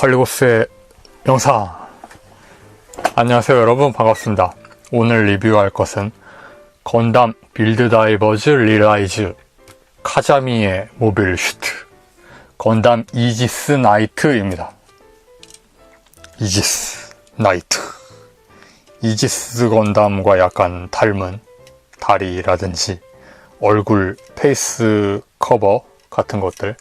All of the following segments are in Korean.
칼리고스의 영상 안녕하세요 여러분. 반갑습니다. 오늘 리뷰할 것은 건담 빌드 다이버즈 리라이즈 카자미의 모빌 슈트. 건담 이지스 나이트입니다. 이지스 나이트. 이지스 건담과 약간 닮은 다리라든지 얼굴 페이스 커버 같은 것들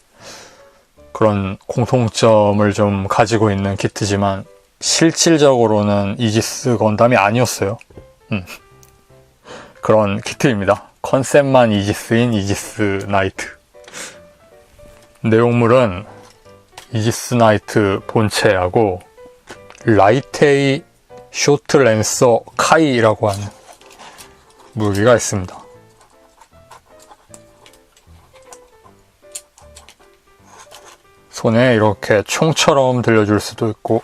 그런 공통점을 좀 가지고 있는 키트지만 실질적으로는 이지스 건담이 아니었어요. 음. 그런 키트입니다. 컨셉만 이지스인 이지스 나이트. 내용물은 이지스 나이트 본체하고 라이테이 쇼트 랜서 카이라고 하는 무기가 있습니다. 손에 이렇게 총처럼 들려줄 수도 있고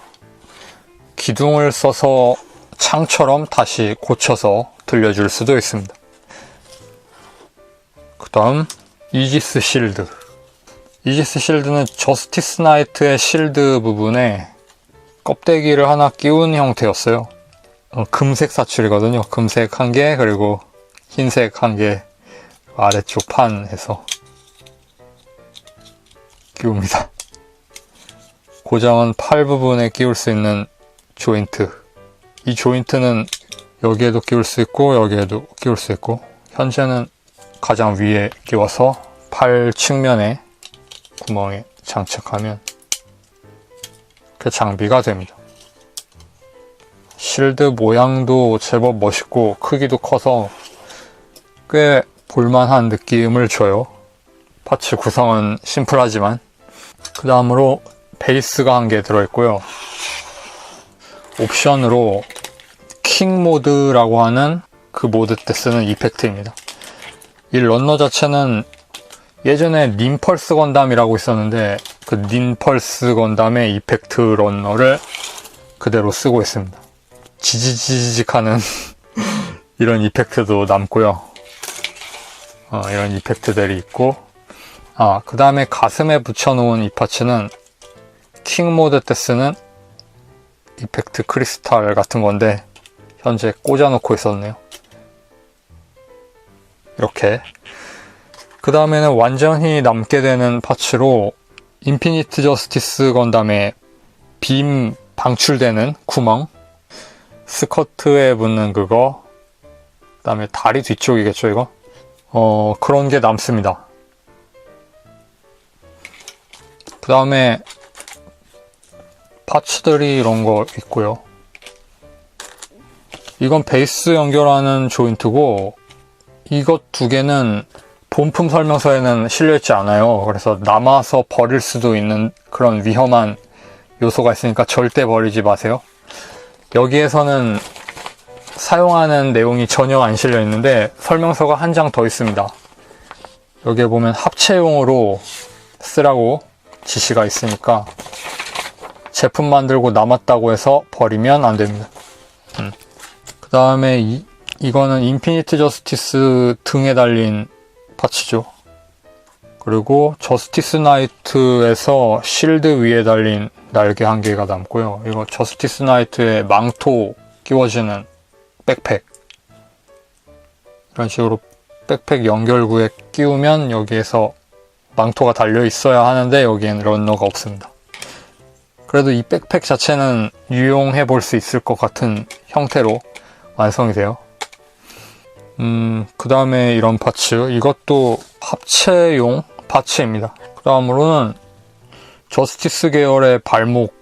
기둥을 써서 창처럼 다시 고쳐서 들려줄 수도 있습니다. 그 다음 이지스 실드 이지스 실드는 저스티스 나이트의 실드 부분에 껍데기를 하나 끼운 형태였어요. 어, 금색 사출이거든요. 금색 한 개, 그리고 흰색 한 개, 아래쪽 판에서 끼웁니다. 고정은 팔 부분에 끼울 수 있는 조인트. 이 조인트는 여기에도 끼울 수 있고 여기에도 끼울 수 있고 현재는 가장 위에 끼워서 팔 측면에 구멍에 장착하면 그 장비가 됩니다. 실드 모양도 제법 멋있고 크기도 커서 꽤 볼만한 느낌을 줘요. 파츠 구성은 심플하지만 그 다음으로 베이스가 한 개 들어있고요. 옵션으로 킹 모드라고 하는 그 모드 때 쓰는 이펙트입니다. 이 런너 자체는 예전에 님펄스 건담이라고 있었는데 그 님펄스 건담의 이펙트 런너를 그대로 쓰고 있습니다. 지지지직 하는 이런 이펙트도 남고요. 어, 이런 이펙트들이 있고 아, 그 다음에 가슴에 붙여놓은 이 파츠는 킹 모드 때 쓰는 이펙트 크리스탈 같은 건데 현재 꽂아놓고 있었네요. 이렇게. 그 다음에는 완전히 남게 되는 파츠로 인피니트 저스티스 건담의 빔 방출되는 구멍 스커트에 붙는 그거 그 다음에 다리 뒤쪽이겠죠 이거? 어 그런 게 남습니다. 그 다음에 파츠들이 이런 거 있고요. 이건 베이스 연결하는 조인트고 이것 두 개는 본품 설명서에는 실려있지 않아요. 그래서 남아서 버릴 수도 있는 그런 위험한 요소가 있으니까 절대 버리지 마세요. 여기에서는 사용하는 내용이 전혀 안 실려 있는데 설명서가 한 장 더 있습니다. 여기에 보면 합체용으로 쓰라고 지시가 있으니까 제품 만들고 남았다고 해서 버리면 안 됩니다. 음. 그 다음에 이, 이거는 인피니트 저스티스 등에 달린 파츠죠. 그리고 저스티스 나이트에서 실드 위에 달린 날개 한 개가 남고요. 이거 저스티스 나이트의 망토 끼워지는 백팩. 이런 식으로 백팩 연결구에 끼우면 여기에서 망토가 달려 있어야 하는데 여기엔 런너가 없습니다. 그래도 이 백팩 자체는 유용해 볼 수 있을 것 같은 형태로 완성이 돼요. 음, 그 다음에 이런 파츠. 이것도 합체용 파츠입니다. 그 다음으로는 저스티스 계열의 발목,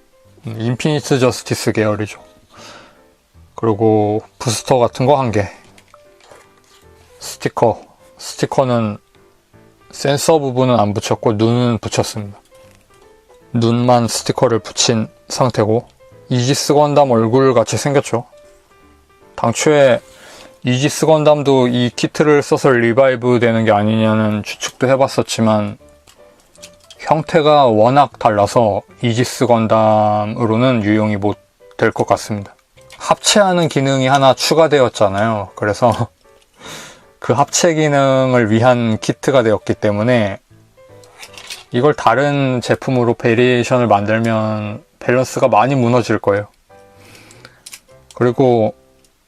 음, 인피니트 저스티스 계열이죠. 그리고 부스터 같은 거 한 개. 스티커. 스티커는 센서 부분은 안 붙였고 눈은 붙였습니다. 눈만 스티커를 붙인 상태고 이지스 건담 얼굴 같이 생겼죠. 당초에 이지스 건담도 이 키트를 써서 리바이브 되는 게 아니냐는 추측도 해봤었지만 형태가 워낙 달라서 이지스 건담으로는 유용이 못 될 것 같습니다. 합체하는 기능이 하나 추가되었잖아요. 그래서 그 합체 기능을 위한 키트가 되었기 때문에 이걸 다른 제품으로 베리에이션을 만들면 밸런스가 많이 무너질 거예요. 그리고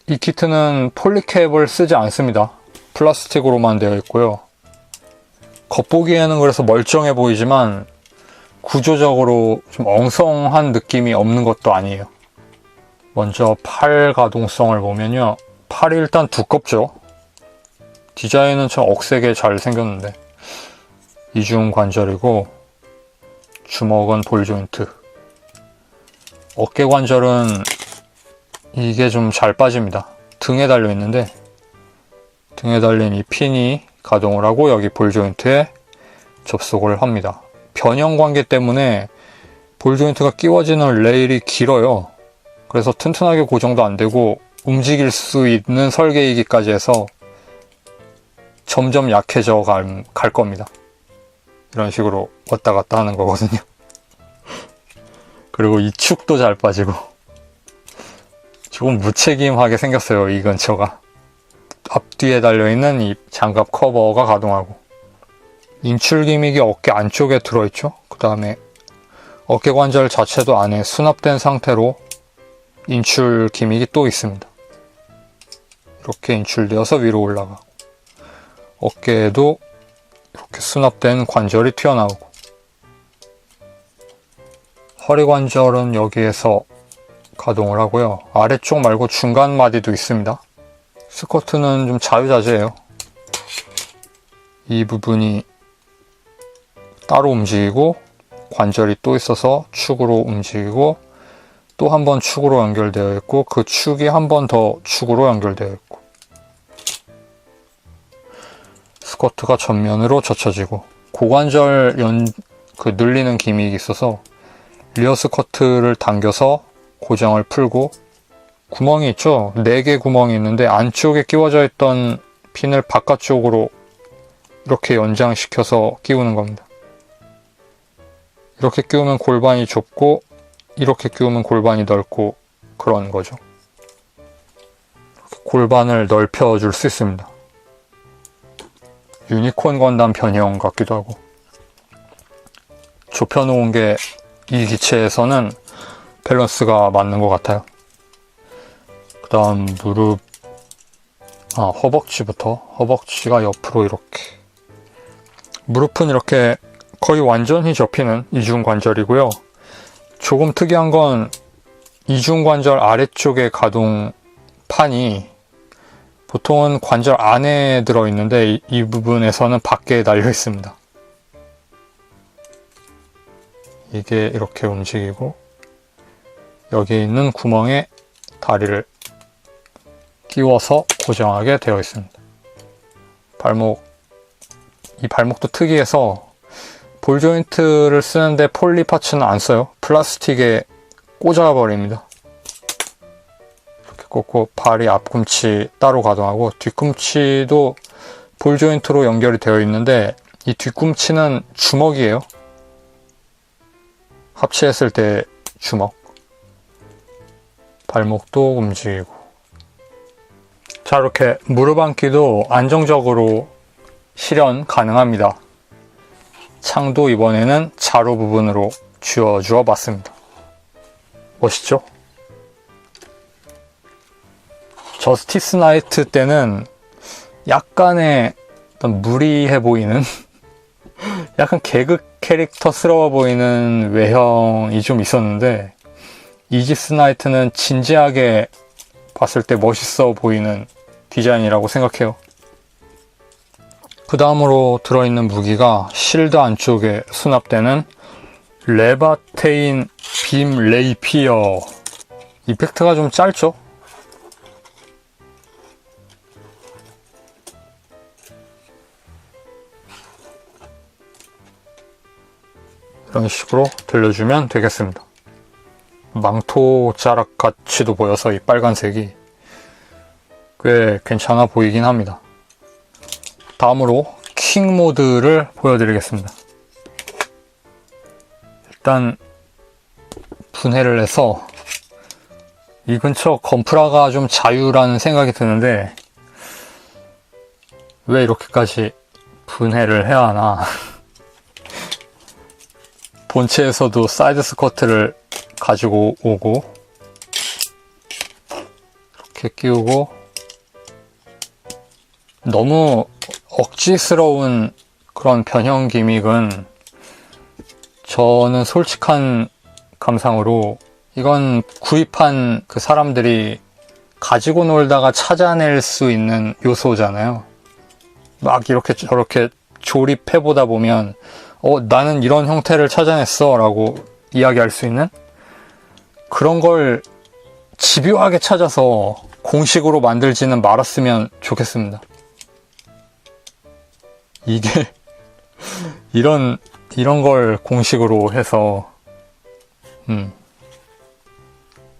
이 키트는 폴리캡을 쓰지 않습니다. 플라스틱으로만 되어 있고요. 겉보기에는 그래서 멀쩡해 보이지만 구조적으로 좀 엉성한 느낌이 없는 것도 아니에요. 먼저 팔 가동성을 보면요. 팔이 일단 두껍죠. 디자인은 참 억세게 잘 생겼는데 이중 관절이고 주먹은 볼 조인트 어깨 관절은 이게 좀 잘 빠집니다. 등에 달려 있는데 등에 달린 이 핀이 가동을 하고 여기 볼 조인트에 접속을 합니다. 변형 관계 때문에 볼 조인트가 끼워지는 레일이 길어요. 그래서 튼튼하게 고정도 안 되고 움직일 수 있는 설계이기까지 해서 점점 약해져 갈, 갈 겁니다. 이런 식으로 왔다 갔다 하는 거거든요. 그리고 이 축도 잘 빠지고 조금 무책임하게 생겼어요. 이 근처가. 앞뒤에 달려있는 이 장갑 커버가 가동하고 인출 기믹이 어깨 안쪽에 들어있죠. 그 다음에 어깨 관절 자체도 안에 수납된 상태로 인출 기믹이 또 있습니다. 이렇게 인출되어서 위로 올라가고 어깨에도 이렇게 수납된 관절이 튀어나오고 허리 관절은 여기에서 가동을 하고요. 아래쪽 말고 중간 마디도 있습니다. 스커트는 좀 자유자재예요. 이 부분이 따로 움직이고 관절이 또 있어서 축으로 움직이고 또 한 번 축으로 연결되어 있고 그 축이 한 번 더 축으로 연결되어 있고 스커트가 전면으로 젖혀지고 고관절 연, 그 늘리는 기믹이 있어서 리어 스커트를 당겨서 고정을 풀고 구멍이 있죠? 4개 구멍이 있는데 안쪽에 끼워져 있던 핀을 바깥쪽으로 이렇게 연장시켜서 끼우는 겁니다. 이렇게 끼우면 골반이 좁고 이렇게 끼우면 골반이 넓고 그런 거죠. 골반을 넓혀줄 수 있습니다. 유니콘 건담 변형 같기도 하고 좁혀놓은 게 이 기체에서는 밸런스가 맞는 것 같아요. 그 다음 무릎 아 허벅지부터 허벅지가 옆으로 이렇게 무릎은 이렇게 거의 완전히 접히는 이중관절이고요. 조금 특이한 건 이중관절 아래쪽에 가동판이 보통은 관절 안에 들어있는데 이, 이 부분에서는 밖에 달려 있습니다. 이게 이렇게 움직이고 여기 있는 구멍에 다리를 끼워서 고정하게 되어 있습니다. 발목 이 발목도 특이해서 볼 조인트를 쓰는데 폴리 파츠는 안 써요. 플라스틱에 꽂아 버립니다. 꽂고 발이 앞꿈치 따로 가동하고 뒤꿈치도 볼 조인트로 연결이 되어 있는데 이 뒤꿈치는 주먹이에요. 합체했을 때 주먹. 발목도 움직이고. 자, 이렇게 무릎 앉기도 안정적으로 실현 가능합니다. 창도 이번에는 자로 부분으로 쥐어 주어 봤습니다. 멋있죠? 저스티스 나이트 때는 약간의 무리해 보이는 약간 개그 캐릭터스러워 보이는 외형이 좀 있었는데 이지스 나이트는 진지하게 봤을 때 멋있어 보이는 디자인이라고 생각해요. 그 다음으로 들어있는 무기가 실드 안쪽에 수납되는 레바테인 빔 레이피어 이펙트가 좀 짧죠? 이런 식으로 들려주면 되겠습니다. 망토 자락 같이도 보여서 이 빨간색이 꽤 괜찮아 보이긴 합니다. 다음으로 킹 모드를 보여드리겠습니다. 일단 분해를 해서 이 근처 건프라가 좀 자유라는 생각이 드는데 왜 이렇게까지 분해를 해야 하나 본체에서도 사이드 스커트를 가지고 오고 이렇게 끼우고 너무 억지스러운 그런 변형 기믹은 저는 솔직한 감상으로 이건 구입한 그 사람들이 가지고 놀다가 찾아낼 수 있는 요소잖아요. 막 이렇게 저렇게 조립해 보다 보면 어 나는 이런 형태를 찾아냈어 라고 이야기할 수 있는 그런 걸 집요하게 찾아서 공식으로 만들지는 말았으면 좋겠습니다. 이게 이런 이런 걸 공식으로 해서 음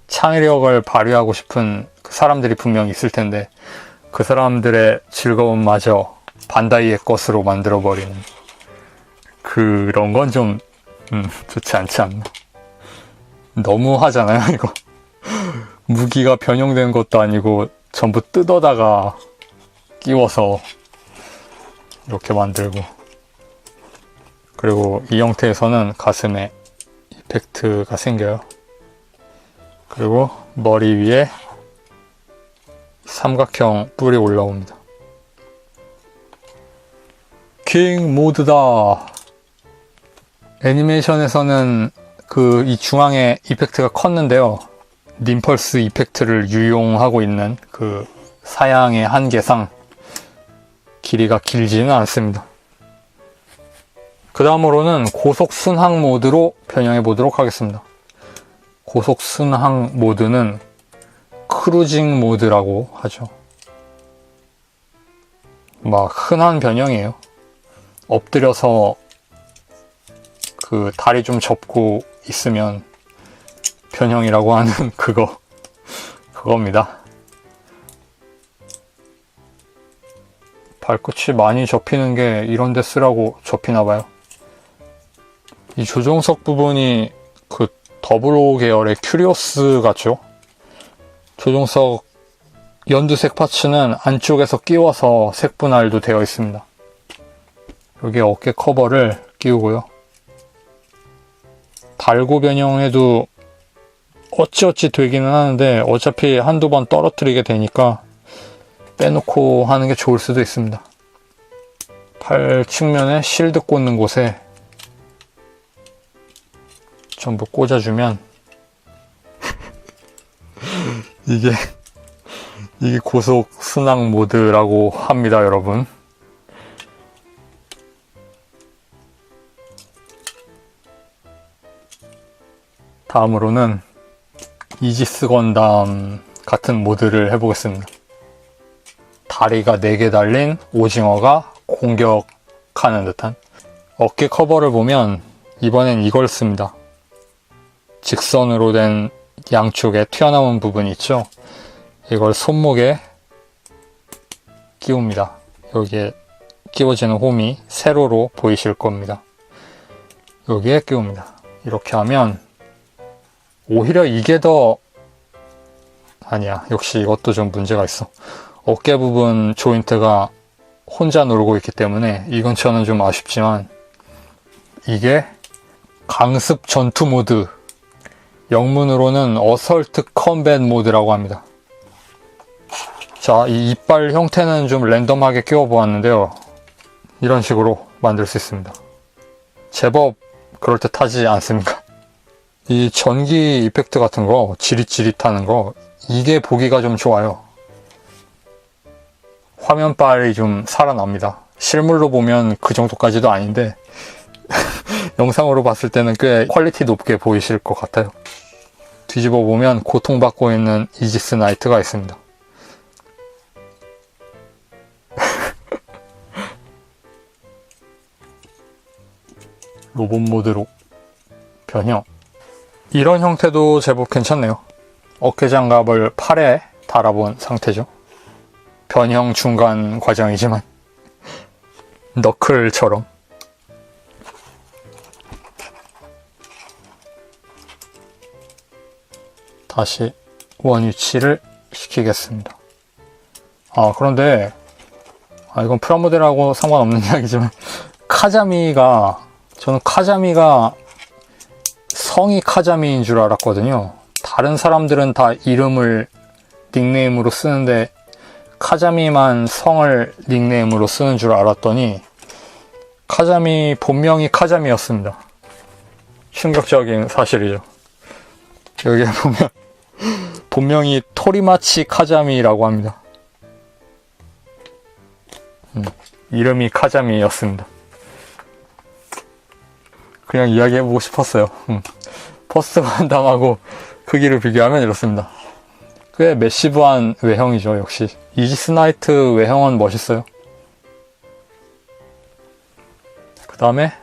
창의력을 발휘하고 싶은 그 사람들이 분명 있을 텐데 그 사람들의 즐거움마저 반다이의 것으로 만들어 버리는 그런 건 좀 음, 좋지 않지 않나. 너무 하잖아요, 이거. 무기가 변형된 것도 아니고 전부 뜯어다가 끼워서 이렇게 만들고 그리고 이 형태에서는 가슴에 이펙트가 생겨요. 그리고 머리 위에 삼각형 뿔이 올라옵니다. 킹 모드다. 애니메이션에서는 그 이 중앙에 이펙트가 컸는데요. 님펄스 이펙트를 유용하고 있는 그 사양의 한계상 길이가 길지는 않습니다. 그 다음으로는 고속 순항 모드로 변형해 보도록 하겠습니다. 고속 순항 모드는 크루징 모드라고 하죠. 막 흔한 변형이에요. 엎드려서 그 다리 좀 접고 있으면 변형이라고 하는 그거 그겁니다. 발끝이 많이 접히는 게 이런 데 쓰라고 접히나 봐요. 이 조종석 부분이 그 더블오 계열의 큐리오스 같죠? 조종석 연두색 파츠는 안쪽에서 끼워서 색분할도 되어 있습니다. 여기 어깨 커버를 끼우고요. 달고 변형해도 어찌어찌 되기는 하는데 어차피 한두 번 떨어뜨리게 되니까 빼놓고 하는 게 좋을 수도 있습니다. 팔 측면에 실드 꽂는 곳에 전부 꽂아주면 이게 이게 고속 순항 모드라고 합니다, 여러분. 다음으로는 이지스 건담 같은 모드를 해보겠습니다. 다리가 4개 달린 오징어가 공격하는 듯한 어깨 커버를 보면 이번엔 이걸 씁니다. 직선으로 된 양쪽에 튀어나온 부분이 있죠. 이걸 손목에 끼웁니다. 여기에 끼워지는 홈이 세로로 보이실 겁니다. 여기에 끼웁니다. 이렇게 하면 오히려 이게 더 아니야. 역시 이것도 좀 문제가 있어. 어깨 부분 조인트가 혼자 놀고 있기 때문에 이건 저는 좀 아쉽지만 이게 강습 전투 모드 영문으로는 어설트 컴뱃 모드라고 합니다. 자, 이 이빨 형태는 좀 랜덤하게 끼워 보았는데요. 이런 식으로 만들 수 있습니다. 제법 그럴듯하지 않습니까? 이 전기 이펙트 같은 거, 지릿지릿하는 거, 이게 보기가 좀 좋아요. 화면빨이 좀 살아납니다. 실물로 보면 그 정도까지도 아닌데, 영상으로 봤을 때는 꽤 퀄리티 높게 보이실 것 같아요. 뒤집어 보면 고통받고 있는 이지스 나이트가 있습니다. 로봇 모드로 변형. 이런 형태도 제법 괜찮네요. 어깨 장갑을 팔에 달아본 상태죠. 변형 중간 과정이지만 너클처럼 다시 원위치를 시키겠습니다. 아 그런데 아 이건 프라모델하고 상관없는 이야기지만 카자미가 저는 카자미가 성이 카자미인 줄 알았거든요. 다른 사람들은 다 이름을 닉네임으로 쓰는데 카자미만 성을 닉네임으로 쓰는 줄 알았더니 카자미 본명이 카자미였습니다. 충격적인 사실이죠. 여기에 보면 본명이 토리마치 카자미라고 합니다. 음, 이름이 카자미였습니다. 그냥 이야기해보고 싶었어요. 음. 퍼스트 반담하고 크기를 비교하면 이렇습니다. 꽤 매시브한 외형이죠, 역시. 이지스 나이트 외형은 멋있어요. 그 다음에,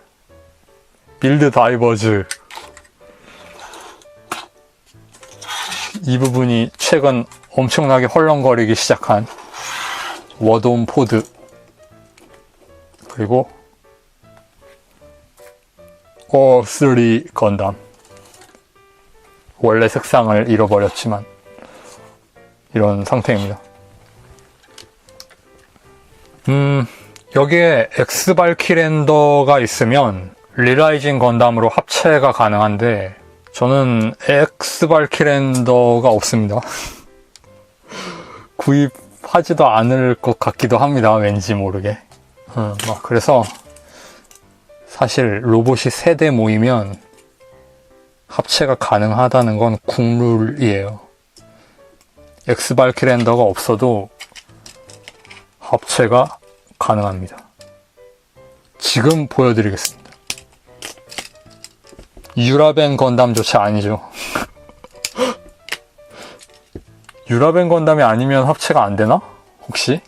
빌드 다이버즈. 이 부분이 최근 엄청나게 헐렁거리기 시작한 워돔 포드. 그리고, 어3 건담. 원래 색상을 잃어버렸지만, 이런 상태입니다. 음, 여기에 엑스발키랜더가 있으면 리라이징 건담으로 합체가 가능한데 저는 엑스발키랜더가 없습니다. 구입하지도 않을 것 같기도 합니다. 왠지 모르게. 음, 막 그래서 사실 로봇이 세대 모이면 합체가 가능하다는 건 국룰이에요. 엑스발키랜더가 없어도 합체가 가능합니다. 지금 보여드리겠습니다. 유라벤 건담조차 아니죠. 유라벤 건담이 아니면 합체가 안 되나? 혹시?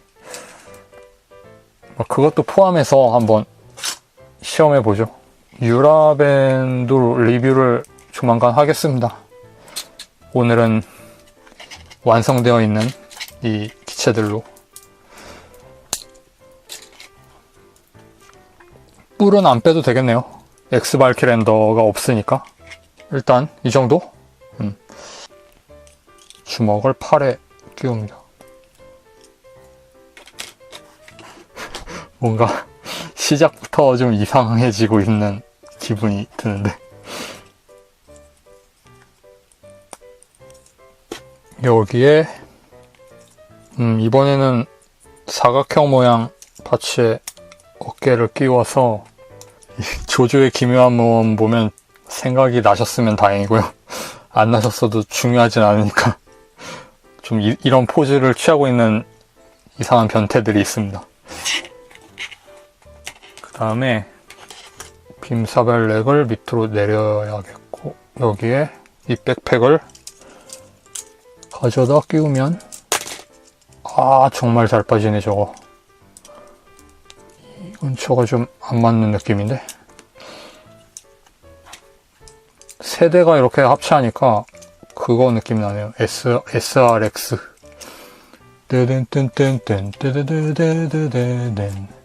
뭐 그것도 포함해서 한번 시험해 보죠. 유라벤도 리뷰를 조만간 하겠습니다. 오늘은 완성되어 있는 이 기체들로 뿔은 안 빼도 되겠네요. 엑스발키랜더가 없으니까 일단 이 정도 음. 주먹을 팔에 끼웁니다. 뭔가 시작부터 좀 이상해지고 있는 기분이 드는데 여기에 음, 이번에는 사각형 모양 파츠에 어깨를 끼워서 이 조조의 기묘한 모험 보면 생각이 나셨으면 다행이고요. 안 나셨어도 중요하진 않으니까 좀 이, 이런 포즈를 취하고 있는 이상한 변태들이 있습니다. 그 다음에 빔사벨렉을 밑으로 내려야겠고 여기에 이 백팩을 가져다 끼우면 아 정말 잘 빠지네 저거. 저가 좀 안 맞는 느낌인데. 세대가 이렇게 합체하니까 그거 느낌 나네요. S, SRX 뜨든뜬뜬뜬 뜨드드드드드든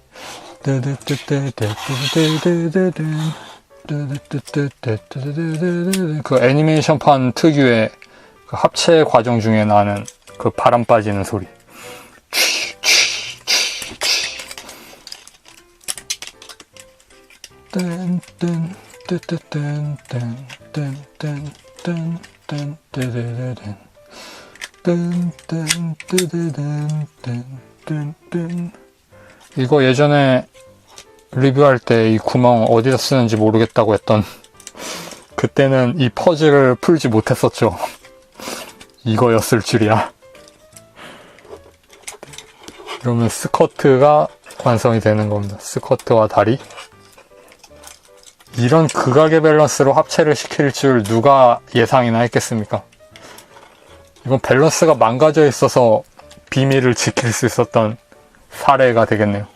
그 애니메이션판 특유의 그 합체 과정 중에 나는 그 바람 빠지는 소리. 이거 예전에 리뷰할 때 이 구멍 어디다 쓰는지 모르겠다고 했던 그때는 이 퍼즐을 풀지 못했었죠. 이거였을 줄이야. 이러면 스커트가 완성이 되는 겁니다. 스커트와 다리. 이런 극악의 밸런스로 합체를 시킬 줄 누가 예상이나 했겠습니까? 이건 밸런스가 망가져 있어서 비밀을 지킬 수 있었던 사례가 되겠네요.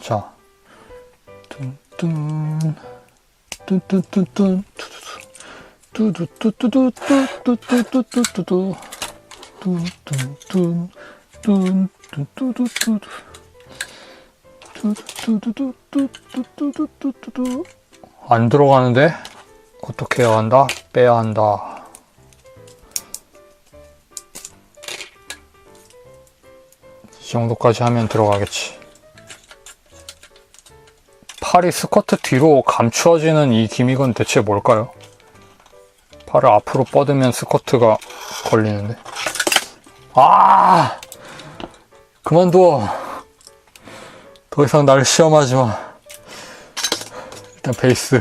자. 안 들어가는데 어떻게 해야 한다? 빼야 한다. 정도까지 하면 들어가겠지. 팔이 스커트 뒤로 감추어지는 이 기믹은 대체 뭘까요? 팔을 앞으로 뻗으면 스커트가 걸리는데. 아! 그만둬. 더 이상 나를 시험하지 마. 일단 베이스.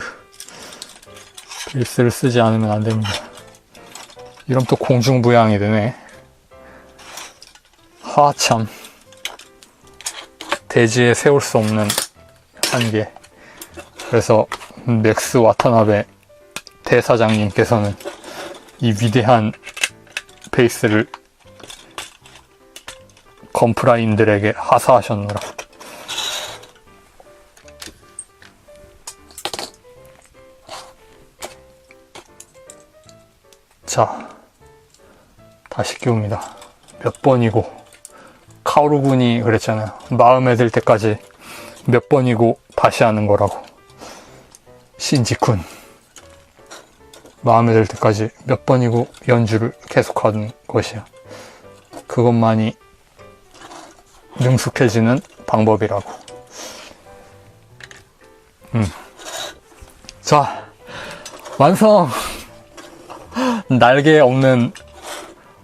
베이스를 쓰지 않으면 안 됩니다. 이러면 또 공중부양이 되네. 하참. 대지에 세울 수 없는 한계. 그래서 맥스 와타나베 대사장님께서는 이 위대한 베이스를 건프라인들에게 하사하셨노라. 자, 다시 끼웁니다. 몇 번이고, 카오루 군이 그랬잖아요. 마음에 들 때까지 몇 번이고 다시 하는 거라고. 신지 군. 마음에 들 때까지 몇 번이고 연주를 계속하는 것이야. 그것만이 능숙해지는 방법이라고. 음. 자, 완성! 날개 없는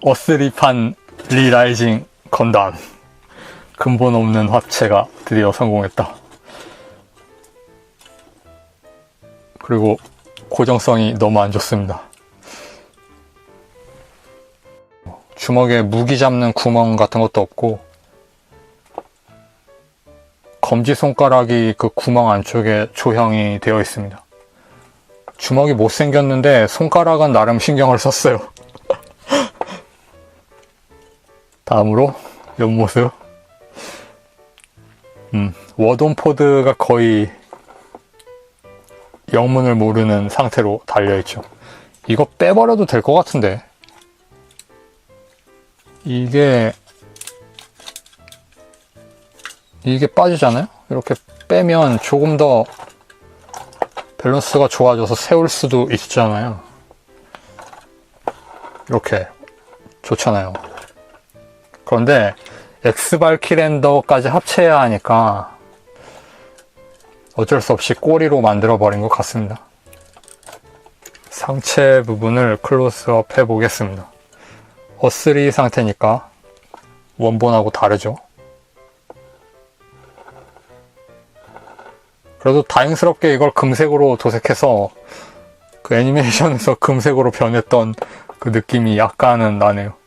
어스리판 리라이징 건담. 근본 없는 합체가 드디어 성공했다. 그리고 고정성이 너무 안 좋습니다. 주먹에 무기 잡는 구멍 같은 것도 없고, 검지 손가락이 그 구멍 안쪽에 조형이 되어 있습니다. 주먹이 못생겼는데 손가락은 나름 신경을 썼어요. 다음으로 옆모습. 음, 워돈포드가 거의 영문을 모르는 상태로 달려있죠. 이거 빼버려도 될 것 같은데. 이게, 이게 빠지잖아요? 이렇게 빼면 조금 더 밸런스가 좋아져서 세울 수도 있잖아요. 이렇게. 좋잖아요. 그런데 엑스발키랜더까지 합체해야 하니까 어쩔 수 없이 꼬리로 만들어 버린 것 같습니다. 상체 부분을 클로스업 해 보겠습니다. 어스리 상태니까 원본하고 다르죠. 그래도 다행스럽게 이걸 금색으로 도색해서 그 애니메이션에서 금색으로 변했던 그 느낌이 약간은 나네요.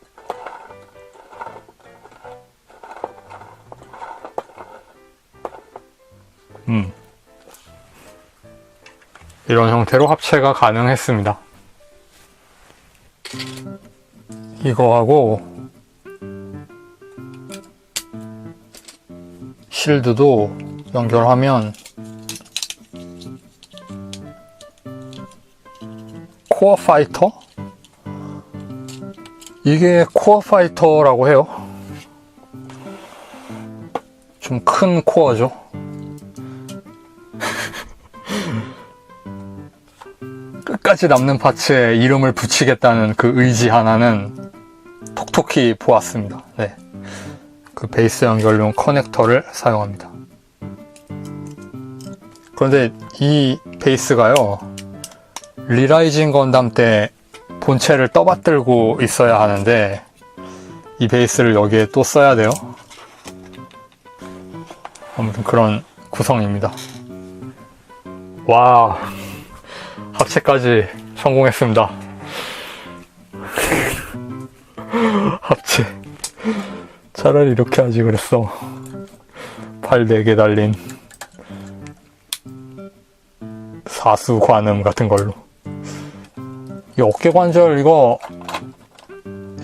음. 이런 형태로 합체가 가능했습니다. 이거하고 실드도 연결하면 코어 파이터? 이게 코어 파이터라고 해요. 좀 큰 코어죠. 끝까지 남는 파츠에 이름을 붙이겠다는 그 의지 하나는 톡톡히 보았습니다. 네. 그 베이스 연결용 커넥터를 사용합니다. 그런데 이 베이스가요, 리라이징 건담 때 본체를 떠받들고 있어야 하는데, 이 베이스를 여기에 또 써야 돼요. 아무튼 그런 구성입니다. 와, 합체까지 성공했습니다. 합체. 차라리 이렇게 하지 그랬어. 팔 4개 달린 사수 관음 같은 걸로. 이 어깨 관절 이거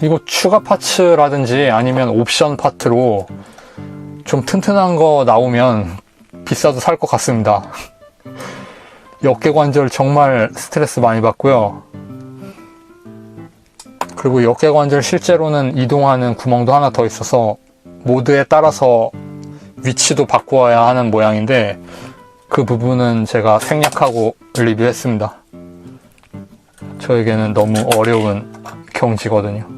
이거 추가 파츠라든지 아니면 옵션 파트로 좀 튼튼한 거 나오면 비싸도 살 것 같습니다. 이 어깨 관절 정말 스트레스 많이 받고요. 그리고 이 어깨 관절 실제로는 이동하는 구멍도 하나 더 있어서 모드에 따라서 위치도 바꾸어야 하는 모양인데 그 부분은 제가 생략하고 리뷰했습니다. 저에게는 너무 어려운 경지거든요.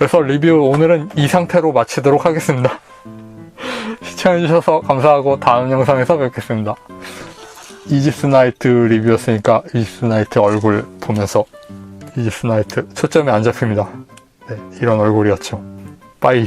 그래서 리뷰 오늘은 이 상태로 마치도록 하겠습니다. 시청해주셔서 감사하고 다음 영상에서 뵙겠습니다. 이지스 나이트 리뷰였으니까 이지스 나이트 얼굴 보면서 이지스 나이트 초점이 안 잡힙니다. 네, 이런 얼굴이었죠. 빠이.